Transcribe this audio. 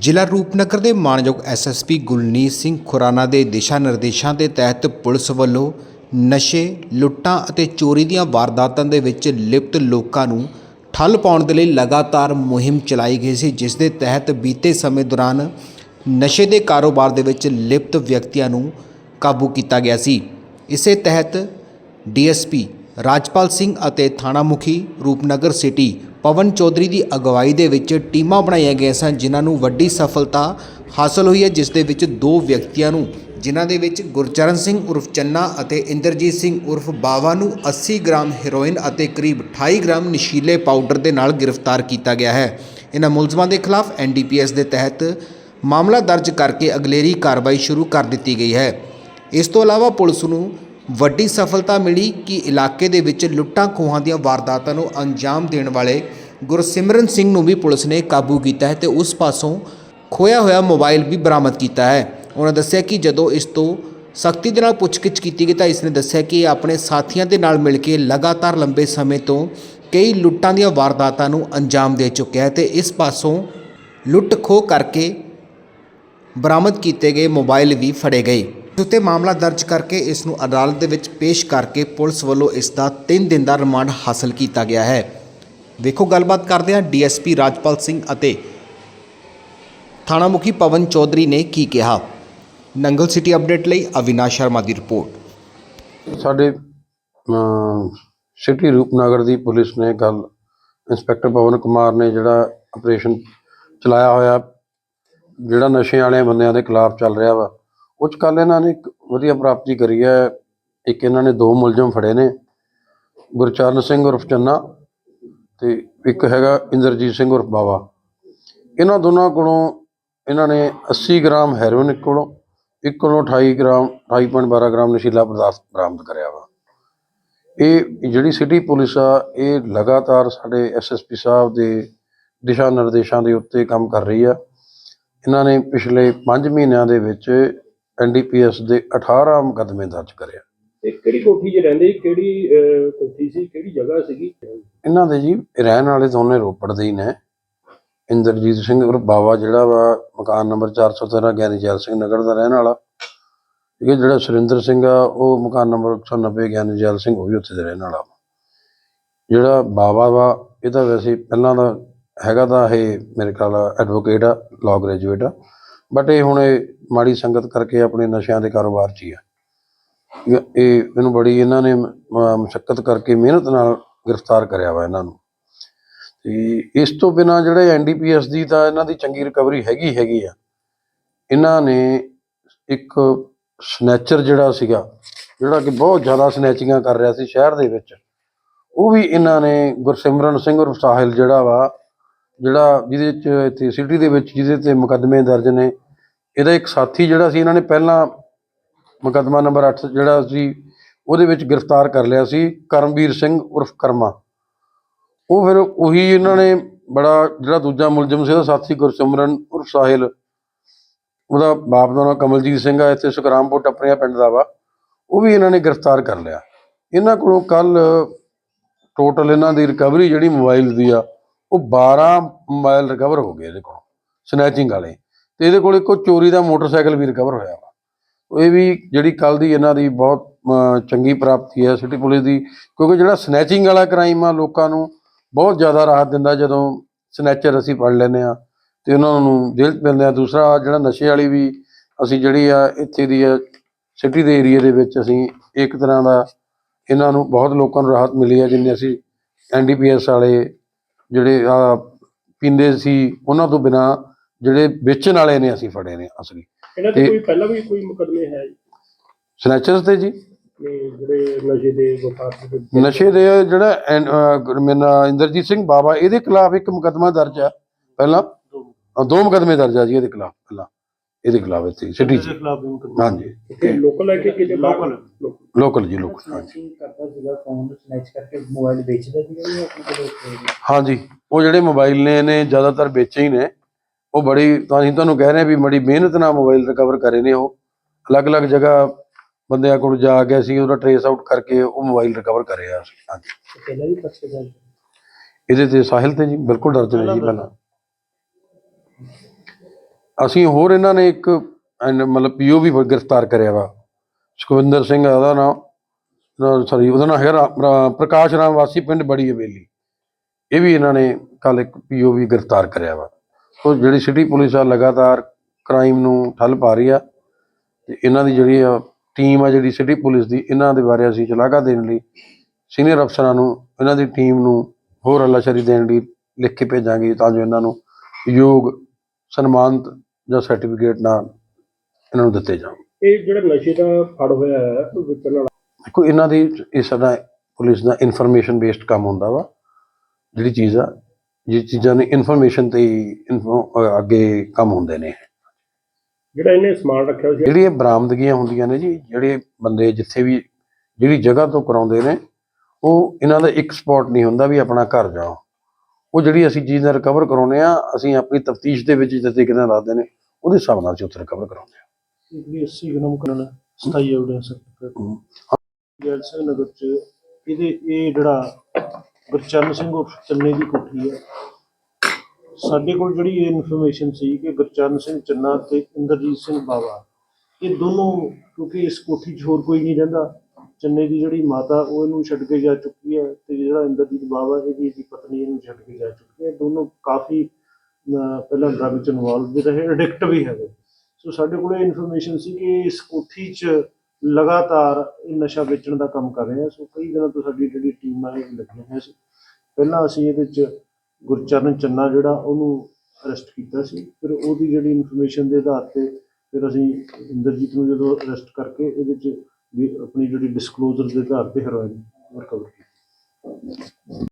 ਜ਼ਿਲ੍ਹਾ ਰੂਪਨਗਰ ਦੇ ਮਾਨਯੋਗ ਐਸਐਸਪੀ ਗੁਲਨੀਤ ਸਿੰਘ ਖੁਰਾਨਾ ਦੇ ਦਿਸ਼ਾ ਨਿਰਦੇਸ਼ਾਂ ਦੇ ਤਹਿਤ ਪੁਲਿਸ ਵੱਲੋਂ ਨਸ਼ੇ, ਲੁੱਟਾਂ ਅਤੇ ਚੋਰੀ ਦੀਆਂ ਵਾਰਦਾਤਾਂ ਦੇ ਵਿੱਚ ਲਿਪਤ ਲੋਕਾਂ ਨੂੰ ਠੱਲ ਪਾਉਣ ਦੇ ਲਈ ਲਗਾਤਾਰ ਮੁਹਿੰਮ ਚਲਾਈ ਗਈ ਸੀ, ਜਿਸ ਦੇ ਤਹਿਤ ਬੀਤੇ ਸਮੇਂ ਦੌਰਾਨ ਨਸ਼ੇ ਦੇ ਕਾਰੋਬਾਰ ਦੇ ਵਿੱਚ ਲਿਪਤ ਵਿਅਕਤੀਆਂ ਨੂੰ ਕਾਬੂ ਕੀਤਾ ਗਿਆ ਸੀ। ਇਸੇ ਤਹਿਤ ਡੀਐਸਪੀ ਰਾਜਪਾਲ ਸਿੰਘ ਅਤੇ ਥਾਣਾ ਮੁਖੀ ਰੂਪਨਗਰ ਸਿਟੀ ਪਵਨ ਚੌਧਰੀ ਦੀ ਅਗਵਾਈ ਦੇ ਵਿੱਚ ਟੀਮਾਂ ਬਣਾਈਆਂ ਗਈਆਂ ਸਨ, ਜਿਨ੍ਹਾਂ ਨੂੰ ਵੱਡੀ ਸਫਲਤਾ ਹਾਸਲ ਹੋਈ ਹੈ, ਜਿਸ ਦੇ ਵਿੱਚ ਦੋ ਵਿਅਕਤੀਆਂ ਨੂੰ, ਜਿਨ੍ਹਾਂ ਦੇ ਵਿੱਚ ਗੁਰਚਰਨ ਸਿੰਘ ਉਰਫ ਚੰਨਾ ਅਤੇ ਇੰਦਰਜੀਤ ਸਿੰਘ ਉਰਫ ਬਾਵਾ ਨੂੰ 80 ਗ੍ਰਾਮ ਹੈਰੋਇਨ ਅਤੇ ਕਰੀਬ 28 ਗ੍ਰਾਮ ਨਸ਼ੀਲੇ ਪਾਊਡਰ ਦੇ ਨਾਲ ਗ੍ਰਿਫਤਾਰ ਕੀਤਾ ਗਿਆ ਹੈ। ਇਹਨਾਂ ਮੁਲਜ਼ਮਾਂ ਦੇ ਖਿਲਾਫ ਐਨਡੀਪੀਐਸ ਦੇ ਤਹਿਤ ਮਾਮਲਾ ਦਰਜ ਕਰਕੇ ਅਗਲੇਰੀ ਕਾਰਵਾਈ ਸ਼ੁਰੂ ਕਰ ਦਿੱਤੀ ਗਈ ਹੈ। ਇਸ ਤੋਂ ਇਲਾਵਾ ਪੁਲਿਸ ਨੂੰ ਵੱਡੀ ਸਫਲਤਾ ਮਿਲੀ ਕਿ ਇਲਾਕੇ ਦੇ ਵਿੱਚ ਲੁੱਟਾਂ ਖੋਹਾਂ ਦੀਆਂ ਵਾਰਦਾਤਾਂ ਨੂੰ ਅੰਜਾਮ ਦੇਣ ਵਾਲੇ ਗੁਰਸਿਮਰਨ ਸਿੰਘ ਨੂੰ ਵੀ ਪੁਲਿਸ ਨੇ ਕਾਬੂ ਕੀਤਾ ਹੈ ਤੇ ਉਸ ਪਾਸੋਂ ਖੋਇਆ ਹੋਇਆ ਮੋਬਾਈਲ ਵੀ ਬਰਾਮਦ ਕੀਤਾ ਹੈ। ਉਹਨਾਂ ਦੱਸਿਆ ਕਿ ਜਦੋਂ ਇਸ ਤੋਂ ਸਖਤੀ ਦੇ ਨਾਲ ਪੁੱਛਗਿੱਛ ਕੀਤੀ ਗਈ ਤਾਂ ਇਸ ਨੇ ਦੱਸਿਆ ਕਿ ਇਹ ਆਪਣੇ ਸਾਥੀਆਂ ਦੇ ਨਾਲ ਮਿਲ ਕੇ ਲਗਾਤਾਰ ਲੰਬੇ ਸਮੇਂ ਤੋਂ ਕਈ ਲੁੱਟਾਂ ਦੀਆਂ ਵਾਰਦਾਤਾਂ ਨੂੰ ਅੰਜਾਮ ਦੇ ਚੁੱਕਿਆ ਹੈ ਤੇ ਇਸ ਪਾਸੋਂ ਲੁੱਟ ਖੋਹ ਕਰਕੇ ਬਰਾਮਦ ਕੀਤੇ ਗਏ ਮੋਬਾਈਲ ਵੀ ਫੜੇ ਗਏ। ਇਸ ਉੱਤੇ ਮਾਮਲਾ ਦਰਜ ਕਰਕੇ ਇਸ ਨੂੰ ਅਦਾਲਤ ਦੇ ਵਿੱਚ ਪੇਸ਼ ਕਰਕੇ ਪੁਲਿਸ ਵੱਲੋਂ ਇਸ ਦਾ 3 ਦਿਨ ਦਾ ਰਿਮਾਂਡ ਹਾਸਲ ਕੀਤਾ ਗਿਆ ਹੈ। ਵੇਖੋ ਗੱਲਬਾਤ ਕਰਦੇ ਹਾਂ ਡੀਐਸਪੀ ਰਾਜਪਾਲ ਸਿੰਘ ਅਤੇ ਥਾਣਾ ਮੁਖੀ ਪਵਨ ਚੌਧਰੀ ਨੇ ਕੀ ਕਿਹਾ। ਨੰਗਲ ਸਿਟੀ ਅਪਡੇਟ ਲਈ ਅਵਿਨਾਸ਼ ਸ਼ਰਮਾ ਦੀ ਰਿਪੋਰਟ। ਸਾਡੇ ਸਿਟੀ ਰੂਪਨਗਰ ਦੀ ਪੁਲਿਸ ਨੇ ਕੱਲ ਇੰਸਪੈਕਟਰ ਪਵਨ ਕੁਮਾਰ ਨੇ ਜਿਹੜਾ ਆਪਰੇਸ਼ਨ ਚਲਾਇਆ ਹੋਇਆ, ਜਿਹੜਾ ਨਸ਼ੇ ਵਾਲੇ ਬੰਦਿਆਂ ਦੇ ਖਿਲਾਫ ਚੱਲ ਰਿਹਾ ਵਾ ਉਹ 'ਚ ਕੱਲ ਇਹਨਾਂ ਨੇ ਇੱਕ ਵਧੀਆ ਪ੍ਰਾਪਤੀ ਕਰੀ ਹੈ। ਇੱਕ ਇਹਨਾਂ ਨੇ ਦੋ ਮੁਲਜ਼ਮ ਫੜੇ ਨੇ, ਗੁਰਚਰਨ ਸਿੰਘ ਉਰਫ ਚੰਨਾ ਤੇ ਇੱਕ ਹੈਗਾ ਇੰਦਰਜੀਤ ਸਿੰਘ ਉਰਫ ਬਾਵਾ। ਇਹਨਾਂ ਦੋਨਾਂ ਕੋਲੋਂ ਇਹਨਾਂ ਨੇ 80 ਗ੍ਰਾਮ ਹੈਰੋਇਨ ਇੱਕ ਕੋਲੋਂ ਇੱਕ ਕੋਲੋਂ 28 ਗ੍ਰਾਮ 28.12 ਗ੍ਰਾਮ ਨਸ਼ੀਲਾ ਪਦਾਰਥ ਬਰਾਮਦ ਕਰਿਆ ਵਾ। ਇਹ ਜਿਹੜੀ ਸਿਟੀ ਪੁਲਿਸ ਆ, ਇਹ ਲਗਾਤਾਰ ਸਾਡੇ ਐਸਐਸਪੀ ਸਾਹਿਬ ਦੇ ਦਿਸ਼ਾ ਨਿਰਦੇਸ਼ਾਂ ਦੇ ਉੱਤੇ ਕੰਮ ਕਰ ਰਹੀ ਆ। ਇਹਨਾਂ ਨੇ ਪਿਛਲੇ 5 ਮਹੀਨਿਆਂ ਦੇ ਵਿੱਚ ਐਨਡੀਪੀਐਸ ਦੇ 18 ਮੁਕੱਦਮੇ ਦਰਜ ਕਰਿਆ। ਇਹ ਕਿਹੜੀ ਕੋਠੀ 'ਚ ਰਹਿੰਦੇ ਸੀ? ਕਿਹੜੀ ਅਹ, ਕੋਠੀ ਸੀ? ਕਿਹੜੀ ਜਗ੍ਹਾ ਸੀਗੀ? ਇਹਨਾਂ ਦੇ ਜੀ ਰਹਿਣ ਵਾਲੇ ਦੋਨੇ ਰੋਪੜ ਦੇ ਹੀ ਨੇ। ਇੰਦਰਜੀਤ ਸਿੰਘ ਉਰ ਬਾਵਾ ਜਿਹੜਾ ਵਾ ਮਕਾਨ ਨੰਬਰ 413 ਗਿਆਨੀ ਜੈਲ ਸਿੰਘ ਨਗਰ ਦਾ ਰਹਿਣ ਵਾਲਾ। ਠੀਕ ਹੈ ਜਿਹੜਾ ਸੁਰਿੰਦਰ ਸਿੰਘ ਆ ਉਹ ਮਕਾਨ ਨੰਬਰ 190 ਗਿਆਨੀ ਜੈਲ ਸਿੰਘ ਉਹ ਵੀ ਉੱਥੇ ਦਾ ਰਹਿਣ ਵਾਲਾ। ਵਾ ਜਿਹੜਾ ਬਾਵਾ ਵਾ ਇਹ ਤਾਂ ਵੈਸੇ ਪਹਿਲਾਂ ਦਾ ਹੈਗਾ ਤਾਂ ਇਹ ਮੇਰੇ ਖਿਆਲ ਐਡਵੋਕੇਟ ਆ ਲਾਅ ਗ੍ਰੈਜੂਏਟ ਆ। ਬਟ ਇਹ ਹੁਣ ਇਹ ਮਾੜੀ ਸੰਗਤ ਕਰਕੇ ਆਪਣੇ ਨਸ਼ਿਆਂ ਦੇ ਕਾਰੋਬਾਰ 'ਚ ਹੀ ਆ। ਇਹ ਇਹ ਬੜੀ ਇਹਨਾਂ ਨੇ ਮੁਸ਼ਕਲ ਕਰਕੇ ਮਿਹਨਤ ਨਾਲ ਗ੍ਰਿਫਤਾਰ ਕਰਿਆ ਵਾ ਇਹਨਾਂ ਨੂੰ। ਤੇ ਇਸ ਤੋਂ ਬਿਨਾ ਜਿਹੜੇ ਐਨਡੀਪੀਐਸ ਦੀ ਤਾਂ ਇਹਨਾਂ ਦੀ ਚੰਗੀ ਰਿਕਵਰੀ ਹੈਗੀ ਹੈਗੀ ਆ। ਇਹਨਾਂ ਨੇ ਇੱਕ ਸਨੈਚਰ ਜਿਹੜਾ ਸੀਗਾ, ਜਿਹੜਾ ਕਿ ਬਹੁਤ ਜ਼ਿਆਦਾ ਸਨੈਚਿੰਗਾਂ ਕਰ ਰਿਹਾ ਸੀ ਸ਼ਹਿਰ ਦੇ ਵਿੱਚ, ਉਹ ਵੀ ਇਹਨਾਂ ਨੇ ਗੁਰਸਿਮਰਨ ਸਿੰਘ ਉਰਫ ਸਾਹਿਲ ਜਿਹੜਾ ਵਾ, ਜਿਹੜਾ ਜਿਹਦੇ ਚ ਇੱਥੇ ਸਿਟੀ ਦੇ ਵਿੱਚ ਜਿਹਦੇ ਤੇ ਮੁਕੱਦਮੇ ਦਰਜ ਨੇ ਇਹਦਾ ਇੱਕ ਸਾਥੀ ਜਿਹੜਾ ਸੀ, ਇਹਨਾਂ ਨੇ ਪਹਿਲਾਂ ਮੁਕੱਦਮਾ ਨੰਬਰ 8 ਜਿਹੜਾ ਸੀ, ਉਹਦੇ ਵਿੱਚ ਗ੍ਰਿਫਤਾਰ ਕਰ ਲਿਆ ਸੀ, ਕਰਮਵੀਰ ਸਿੰਘ ਉਰਫ ਕਰਮਾ। ਉਹ ਫਿਰ ਉਹੀ ਇਹਨਾਂ ਨੇ ਬੜਾ, ਜਿਹੜਾ ਦੂਜਾ ਮੁਲਜ਼ਮ ਸੀ ਉਹਦਾ ਸਾਥੀ ਗੁਰਸਿਮਰਨ ਉਰਫ ਸਾਹਿਲ, ਉਹਦਾ ਬਾਪ ਦਾ ਨਾਮ ਕਮਲਜੀਤ ਸਿੰਘ ਆ, ਇੱਥੇ ਸੁਖਰਾਮਪੁਰ ਟੱਪਰੀਆਂ ਪਿੰਡ ਦਾ ਵਾ, ਉਹ ਵੀ ਇਹਨਾਂ ਨੇ ਗ੍ਰਿਫਤਾਰ ਕਰ ਲਿਆ। ਇਹਨਾਂ ਕੋਲੋਂ ਕੱਲ ਟੋਟਲ ਇਹਨਾਂ ਦੀ ਰਿਕਵਰੀ ਜਿਹੜੀ ਮੋਬਾਈਲ ਦੀ ਆ, ਉਹ 12 ਮੋਬਾਈਲ ਰਿਕਵਰ ਹੋ ਗਏ ਇਹਦੇ ਕੋਲ, ਸਨੈਚਿੰਗ ਵਾਲੇ। ਤੇ ਇਹਦੇ ਕੋਲ ਇੱਕੋ ਚੋਰੀ ਦਾ ਮੋਟਰਸਾਈਕਲ ਵੀ ਰਿਕਵਰ ਹੋਇਆ ਵਾ। ਇਹ ਵੀ ਜਿਹੜੀ ਕੱਲ ਦੀ ਇਹਨਾਂ ਦੀ ਬਹੁਤ ਚੰਗੀ ਪ੍ਰਾਪਤੀ ਹੈ ਸਿਟੀ ਪੁਲਿਸ ਦੀ, ਕਿਉਂਕਿ ਜਿਹੜਾ ਸਨੈਚਿੰਗ ਵਾਲਾ ਕ੍ਰਾਈਮ ਆ ਲੋਕਾਂ ਨੂੰ ਬਹੁਤ ਜ਼ਿਆਦਾ ਰਾਹਤ ਦਿੰਦਾ ਜਦੋਂ ਸਨੈਚਰ ਅਸੀਂ ਫੜ ਲੈਂਦੇ ਆ ਤੇ ਉਹਨਾਂ ਨੂੰ ਜੇਲ੍ਹ 'ਚ ਮਿਲਦੇ ਆ ਦੂਸਰਾ ਜਿਹੜਾ ਨਸ਼ੇ ਵਾਲੀ ਵੀ ਅਸੀਂ ਜਿਹੜੀ ਆ ਇੱਥੇ ਦੀ ਆ ਸਿਟੀ ਦੇ ਏਰੀਆ ਦੇ ਵਿੱਚ ਅਸੀਂ ਇੱਕ ਤਰ੍ਹਾਂ ਦਾ ਇਹਨਾਂ ਨੂੰ ਬਹੁਤ ਲੋਕਾਂ ਨੂੰ ਰਾਹਤ ਮਿਲੀ ਹੈ, ਜਿੰਨੇ ਅਸੀਂ ਐਨਡੀਪੀਐਸ ਵਾਲੇ ਜਿਹੜੇ ਪੀਂਦੇ ਸੀ, ਉਹਨਾਂ ਤੋਂ ਬਿਨਾ ਜਿਹੜੇ ਵੇਚਣ ਵਾਲੇ ਨੇ ਅਸੀਂ ਫੜੇ ਨੇ ਅਸਲੀ। ਇਹਨਾਂ ਤੇ ਕੋਈ ਪਹਿਲਾਂ ਵੀ ਕੋਈ ਮੁਕਦਮੇ ਹੈ ਜੀ? ਸਨੈਚਰਸ ਤੇ ਜੀ। ਜਿਹੜੇ ਨਸ਼ੇ ਦੇ ਵਪਾਰ ਦੇ ਵਿੱਚ? ਨਸ਼ੇ ਦੇ ਜਿਹੜਾ ਐਨ- ਅਹ ਗੁਰਮੀਨਾ ਇੰਦਰਜੀਤ ਸਿੰਘ ਬਾਵਾ ਇਹਦੇ ਖਿਲਾਫ ਇੱਕ ਮੁਕੱਦਮਾ ਦਰਜ ਆ ਪਹਿਲਾਂ। ਅਹ ਦੋ ਮੁਕੱਦਮੇ ਦਰਜ ਆ ਜੀ ਇਹਦੇ ਖਿਲਾਫ ਪਹਿਲਾਂ। ਇਹਦੇ ਖਿਲਾਫ ਇੱਥੇ ਸਿਟੀ ਚ ਹਾਂਜੀ। ਕਿ ਲੋਕਲ ਹੈ ਕਿ ਕਿਤੇ ਲੋਕਲ। ਲੋਕਲ ਜੀ ਲੋਕਲ ਹਾਂਜੀ। ਕਰਦਾ ਸੀਗਾ ਫੋਨ ਸਨੈਚ ਕਰਕੇ ਮੋਬਾਈਲ ਵੇਚਦਾ ਸੀਗਾ ਜਾਂ ਆਪਣੇ ਕੋਲ ਉੱਥੇ ਹਾਂਜੀ। ਉਹ ਜਿਹੜੇ ਮੋਬਾਈਲ ਨੇ ਇਹਨੇ ਜ਼ਿਆਦਾਤਰ ਵੇਚੇ ਹੀ ਨੇ। ਉਹ ਬੜੀ ਤਾਂ ਅਸੀਂ ਤੁਹਾਨੂੰ ਕਹਿ ਰਹੇ ਵੀ ਬੜੀ ਮਿਹਨਤ ਨਾਲ ਮੋਬਾਈਲ ਰਿਕਵਰ ਕਰੇ ਨੇ ਉਹ। ਅਲੱਗ-ਅਲੱਗ ਜਗ੍ਹਾ ਬੰਦਿਆਂ ਕੋਲ ਜਾ ਕੇ ਅਸੀਂ ਉਹਦਾ ਟਰੇਸ ਆਊਟ ਕਰਕੇ ਉਹ ਮੋਬਾਈਲ ਰਿਕਵਰ ਕਰੇ ਆ ਅਸੀਂ। ਹਾਂਜੀ। ਪਹਿਲਾਂ ਵੀ ਪਰਚੇ ਇਹਦੇ ਤੇ ਸਾਹਿਲ ਤੇ ਜੀ ਬਿਲਕੁਲ ਦਰਜ ਨੇ ਜੀ ਪਹਿਲਾਂ ਅਸੀਂ ਹੋਰ ਇਹਨਾਂ ਨੇ ਇੱਕ ਮਤਲਬ ਪੀਓ ਵੀ ਗ੍ਰਿਫਤਾਰ ਕਰਿਆ ਵਾ। ਸੁਖਵਿੰਦਰ ਸਿੰਘ ਉਹਦਾ ਨਾਮ ਸੌਰੀ ਉਹਦਾ ਨਾਮ ਹੈਗਾ ਪ੍ਰਕਾਸ਼ ਰਾਮ ਵਾਸੀ ਪਿੰਡ ਬੜੀ ਹਵੇਲੀ। ਇਹ ਵੀ ਇਹਨਾਂ ਨੇ ਕੱਲ ਇੱਕ ਪੀਓ ਵੀ ਗ੍ਰਿਫਤਾਰ ਕਰਿਆ ਵਾ। ਸੋ ਜਿਹੜੀ ਸਿਟੀ ਪੁਲਿਸ ਆ ਲਗਾਤਾਰ ਕ੍ਰਾਈਮ ਨੂੰ ਠੱਲ ਪਾ ਰਹੀ ਆ ਤੇ ਇਹਨਾਂ ਦੀ ਜਿਹੜੀ ਆ ਟੀਮ ਆ ਜਿਹੜੀ ਸਿਟੀ ਪੁਲਿਸ ਦੀ ਇਹਨਾਂ ਦੇ ਬਾਰੇ ਅਸੀਂ ਸ਼ਲਾਘਾ ਦੇਣ ਲਈ ਸੀਨੀਅਰ ਅਫਸਰਾਂ ਨੂੰ ਇਹਨਾਂ ਦੀ ਟੀਮ ਨੂੰ ਹੋਰ ਹੱਲਾਸ਼ੇਰੀ ਦੇਣ ਲਈ ਲਿਖ ਕੇ ਭੇਜਾਂਗੇ ਤਾਂ ਜੋ ਇਹਨਾਂ ਨੂੰ ਯੋਗ ਸਨਮਾਨਿਤ ਜਾਂ ਸਰਟੀਫਿਕੇਟ ਨਾਲ ਇਹਨਾਂ ਨੂੰ ਦਿੱਤੇ ਜਾਣ। ਇਹ ਜਿਹੜਾ ਨਸ਼ੇ ਦਾ ਫੜ ਹੋਇਆ ਹੈ ਦੇਖੋ ਇਹਨਾਂ ਦੀ ਇਹ ਸਾਡਾ ਪੁਲਿਸ ਦਾ ਇਨਫੋਰਮੇਸ਼ਨ ਬੇਸਡ ਕੰਮ ਹੁੰਦਾ ਵਾ ਜਿਹੜੀ ਚੀਜ਼ ਆ ਜੇ ਚੀਜ਼ਾਂ ਨੇ ਇਨਫੋਰਮੇਸ਼ਨ ਤੇ ਹੀ info- ਅਹ ਅੱਗੇ ਕੰਮ ਹੁੰਦੇ ਨੇ। ਜਿਹੜਾ ਇਹਨੇ ਸਮਾਨ ਰੱਖਿਆ ਸੀ। ਜਿਹੜੀ ਇਹ ਬਰਾਮਦਗੀਆਂ ਹੁੰਦੀਆਂ ਨੇ ਜੀ ਜਿਹੜੇ ਬੰਦੇ ਜਿੱਥੇ ਵੀ ਜਿਹੜੀ ਜਗ੍ਹਾ ਤੋਂ ਕਰਾਉਂਦੇ ਨੇ ਉਹ ਇਹਨਾਂ ਦਾ ਇੱਕ ਸਪੌਟ ਨਹੀਂ ਹੁੰਦਾ ਵੀ ਆਪਣਾ ਘਰ ਜਾਓ। ਉਹ ਜਿਹੜੀ ਅਸੀਂ ਚੀਜ਼ ਦਾ ਰਿਕਵਰ ਕਰਾਉਂਦੇ ਆ ਅਸੀਂ ਆਪਣੀ ਤਫਤੀਸ਼ ਦੇ ਵਿੱਚ ਜਿੱਥੇ ਕਿਤੇ ਰੱਖਦੇ ਨੇ ਉਹਦੇ ਹਿਸਾਬ ਨਾਲ ਅਸੀਂ ਉੱਥੇ ਰਿਕਵਰ ਕਰਾਉਂਦੇ ਆ ਜਿਹੜੀ 80 ਗ੍ਰਾਮ ਕਰਨ ਸਥਾਈ ਐਵੀਡੈਂਸ ਜੈਲ ਸਿੰਘ ਨਗਰ ਚ ਇਹਦੇ ਇਹ ਜਿਹੜਾ ਗੁਰਚਰਨ ਸਿੰਘ ਉਰਫ ਚੰਨੇ ਦੀ ਕੋਠੀ ਹੈ। ਸਾਡੇ ਕੋਲ ਜਿਹੜੀ ਇਹ ਇਨਫੋਰਮੇਸ਼ਨ ਸੀ ਕਿ ਗੁਰਚਰਨ ਸਿੰਘ ਚੰਨਾ ਤੇ ਇੰਦਰਜੀਤ ਸਿੰਘ ਬਾਵਾ, ਇਹ ਦੋਨੋਂ ਕਿਉਂਕਿ ਇਸ ਕੋਠੀ 'ਚ ਹੋਰ ਕੋਈ ਨਹੀਂ ਰਹਿੰਦਾ। ਚੰਨੇ ਦੀ ਜਿਹੜੀ ਮਾਤਾ, ਉਹ ਇਹਨੂੰ ਛੱਡ ਕੇ ਜਾ ਚੁੱਕੀ ਹੈ ਤੇ ਜਿਹੜਾ ਇੰਦਰਜੀਤ ਬਾਵਾ, ਇਹਦੀ ਇਹਦੀ ਪਤਨੀ ਇਹਨੂੰ ਛੱਡ ਕੇ ਜਾ ਚੁੱਕੀ ਹੈ। ਦੋਨੋਂ ਕਾਫੀ ਪਹਿਲਾਂ ਡਰਗ 'ਚ ਇਨਵੋਲਵ ਵੀ ਰਹੇ ਐਡਿਕਟ ਵੀ ਹੈਗੇ। ਸੋ ਸਾਡੇ ਕੋਲ ਇਹ ਇਨਫੋਰਮੇਸ਼ਨ ਸੀ ਕਿ ਇਸ ਕੋਠੀ 'ਚ ਲਗਾਤਾਰ ਇਹ ਨਸ਼ਾ ਵੇਚਣ ਦਾ ਕੰਮ ਕਰ ਰਹੇ ਆ ਸੋ ਕਈ ਦਿਨਾਂ ਤੋਂ ਸਾਡੀ ਜਿਹੜੀ ਟੀਮਾਂ ਇਹ ਲੱਗੀਆਂ ਹੋਈਆਂ ਸੀ। ਪਹਿਲਾਂ ਅਸੀਂ ਇਹਦੇ 'ਚ ਗੁਰਚਰਨ ਚੰਨਾ ਜਿਹੜਾ ਉਹਨੂੰ ਅਰੈਸਟ ਕੀਤਾ ਸੀ। ਫਿਰ ਉਹਦੀ ਜਿਹੜੀ ਇਨਫੋਰਮੇਸ਼ਨ ਦੇ ਆਧਾਰ ਤੇ ਫਿਰ ਅਸੀਂ ਇੰਦਰਜੀਤ ਨੂੰ ਜਦੋਂ ਅਰੈਸਟ ਕਰਕੇ ਇਹਦੇ 'ਚ ਵੀ ਆਪਣੀ ਜਿਹੜੀ ਡਿਸਕਲੋਜ਼ਰ ਦੇ ਆਧਾਰ ਤੇ ਹੈਰੋਇਨ ਰਿਕਵਰ ਕੀਤੀ।